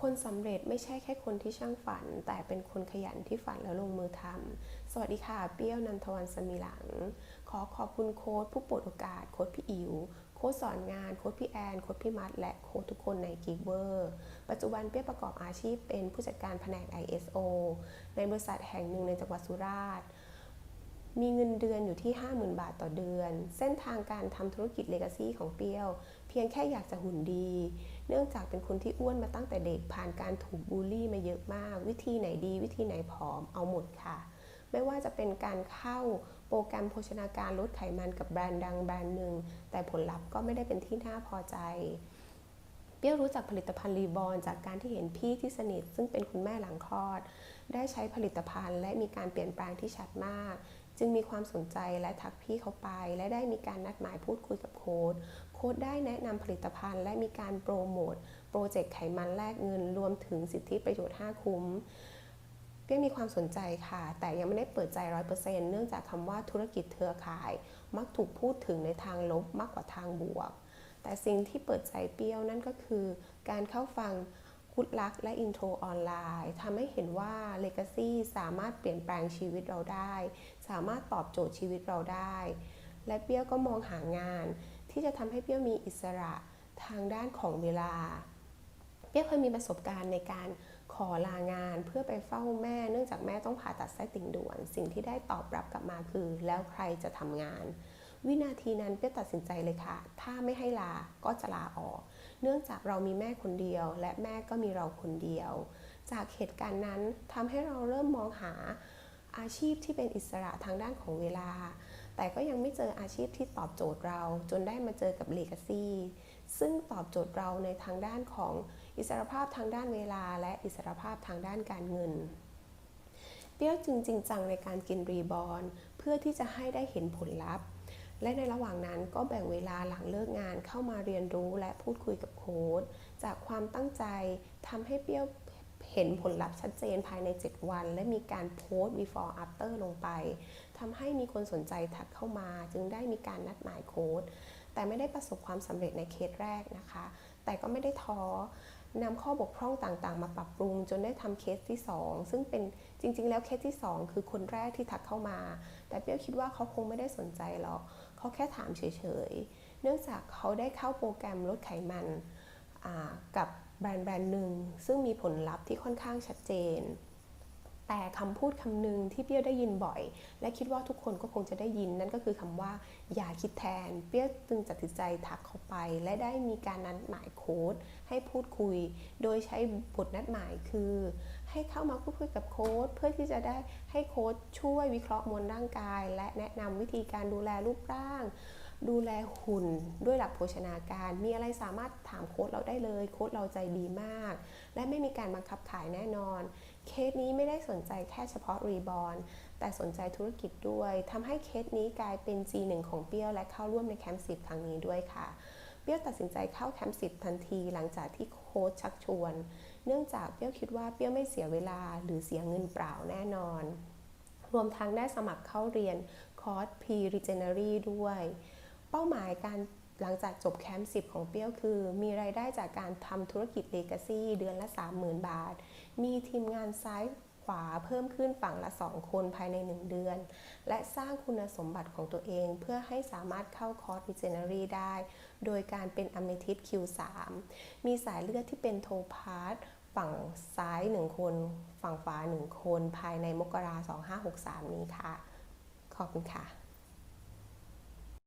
คนสำเร็จไม่ใช่แค่คนที่ช่างฝัน แต่เป็นคนขยันที่ฝันแล้วลงมือทำสวัสดีค่ะเปี้ยวนันทวันสมีหลัง ขอขอบคุณโค้ดผู้ปรดโอกาส โค้ดพี่อิ๋วโค้ดสอนงาน โค้ดพี่แอน โค้ดพี่มัด และโค้ดทุกคนในกิเวอร์ปัจจุบันเปี้ยประกอบอาชีพเป็นผู้จัดการแผนก ISO ในบริษัทแห่งหนึ่งในจังหวัดสุราษฎร์ มีเงินเดือนอยู่ที่ 50,000 บาทต่อเดือน เส้นทางการทำธุรกิจเลกาซีของเปียว เพียงแค่อยากจะหุ่นดี เนื่องจากเป็นคนที่อ้วนมาตั้งแต่เด็กผ่านการถูกบูลลี่มาเยอะมาก วิธีไหนดี วิธีไหนผอมเอาหมดค่ะ ไม่ว่าจะเป็นการเข้าโปรแกรมโภชนาการลดไขมันกับแบรนด์ดังแบรนด์หนึ่ง แต่ผลลัพธ์ก็ไม่ได้เป็นที่น่าพอใจเปรี้ยวรู้จักผลิตภัณฑ์รีบอนจากการที่เห็นพี่ที่สนิท ซึ่งเป็นคุณแม่หลังคลอด ได้ใช้ผลิตภัณฑ์และมีการเปลี่ยนแปลงที่ชัดมาก จึงมีความสนใจและทักพี่เขาไป และได้มีการนัดหมายพูดคุยกับโค้ดโค้ดได้แนะนำผลิตภัณฑ์ และมีการโปรโมทโปรเจกต์ไขมันแลกเงินรวมถึงสิทธิประโยชน์ 5 คุ้มเปี้ยมีความสนใจค่ะ แต่ยังไม่ได้เปิดใจร้อยเปอร์เซ็นต์เนื่องจากคำว่าธุรกิจเครือข่าย มักถูกพูดถึงในทางลบมากกว่าทางบวก แต่สิ่งที่เปิดใจเปรี้ยวนั่นก็คือ การเข้าฟัง คุดลักและอินโทรออนไลน์ทำให้เห็นว่า Legacy สามารถเปลี่ยนแปลงชีวิตเราได้ สามารถตอบโจทย์ชีวิตเราได้ และเปี้ยวก็มองหางาน ที่จะทำให้เปี้ยวมีอิสระทางด้านของเวลา เปี้ยวเคยมีประสบการณ์ในการขอลางานเพื่อไปเฝ้าแม่เนื่องจากแม่ต้องผ่าตัดไส้ติ่งด่วน สิ่งที่ได้ตอบรับกลับมาคือ แล้วใครจะทำงาน วินาทีนั้นเปี้ยตัดสินใจเลยค่ะ ถ้าไม่ให้ลาก็จะลาออก เนื่องจากเรามีแม่คนเดียว และแม่ก็มีเราคนเดียว จากเหตุการณ์นั้นทำให้เราเริ่มมองหาอาชีพที่เป็นอิสระทางด้านของเวลา แต่ก็ยังไม่เจออาชีพที่ตอบโจทย์เรา จนได้มาเจอกับ Legacy ซึ่งตอบโจทย์เราในทางด้านของอิสรภาพทางด้านเวลา และอิสรภาพทางด้านการเงิน เปี้ยวจึงจริงจังในการกินรีบอร์นเพื่อที่จะให้ได้เห็นผลลัพธ์ และในระหว่างนั้นก็แบ่งเวลาหลังเลิกงานเข้ามาเรียนรู้และพูดคุยกับโค้ดจากความตั้งใจทำให้เปรี้ยวเห็นผลลัพธ์ชัดเจนภายใน 7 วัน และมีการโพสต์ before after ลงไปทำให้มีคนสนใจทักเข้ามา จึงได้มีการนัดหมายโค้ดแต่ไม่ได้ประสบความสำเร็จในเคสแรกนะคะ แต่ก็ไม่ได้ท้อนำข้อบกพร่องต่างๆ มาปรับปรุง จนได้ทำเคสที่ 2 ซึ่งเป็นจริง ๆ แล้วเคสที่ 2 คือคนแรกที่ทักเข้ามา แต่เปี้ยวคิดว่าเขาคงไม่ได้สนใจหรอก เขาแค่ถามเฉยๆ เนื่องจากเขาได้เข้าโปรแกรมลดไขมันกับแบรนด์แบรนด์หนึ่งซึ่งมีผลลัพธ์ที่ค่อนข้างชัดเจน แต่คำพูดคำหนึ่งที่เปี้ยได้ยินบ่อย และคิดว่าทุกคนก็คงจะได้ยินนั่นก็คือคำว่าอย่าคิดแทน เปี้ยจึงตัดสินใจทักเข้าไป และได้มีการนัดหมายโค้ดให้พูดคุย โดยใช้บทนัดหมายคือ ให้เข้ามาพูดคุยกับโค้ดเพื่อที่จะได้ให้โค้ดช่วยวิเคราะห์มวลร่างกาย และแนะนำวิธีการดูแลรูปร่าง ดูแลหุ่นด้วยหลักโภชนาการ มีอะไรสามารถถามโค้ดเราได้เลย โค้ดเราใจดีมาก และไม่มีการบังคับขายแน่นอน เคสนี้ไม่ได้สนใจแค่เฉพาะรีบอร์นแต่สนใจธุรกิจด้วย ทำให้เคสนี้กลายเป็น G1 ของเปี้ยวและเข้าร่วมในแคมป์สิบครั้งนี้ด้วยค่ะ เปี้ยวตัดสินใจเข้าแคมป์สิบทันที หลังจากที่โค้ชชักชวน เนื่องจากเปี้ยวคิดว่าเปี้ยวไม่เสียเวลาหรือเสียเงินเปล่าแน่นอน รวมทั้งได้สมัครเข้าเรียนคอร์ส P-Regenery ด้วย เป้าหมายการหลังจากจบแคมป์10 ของเปี้ยวคือ มีรายได้จากการทำธุรกิจ Legacy เดือนละ 30,000 บาท มีทีมงานซ้ายขวาเพิ่มขึ้นฝั่งละ 2 คนภายใน 1 เดือน และสร้างคุณสมบัติของตัวเองเพื่อให้สามารถเข้าคอร์ส Regenery ได้ โดยการเป็นอเมทิส Q3 มีสายเลือดที่เป็นโทพาร์ตฝั่งซ้าย 1 คน ฝั่งขวา 1 คน ภายในมกรา2563 นี้ค่ะ ขอบคุณค่ะ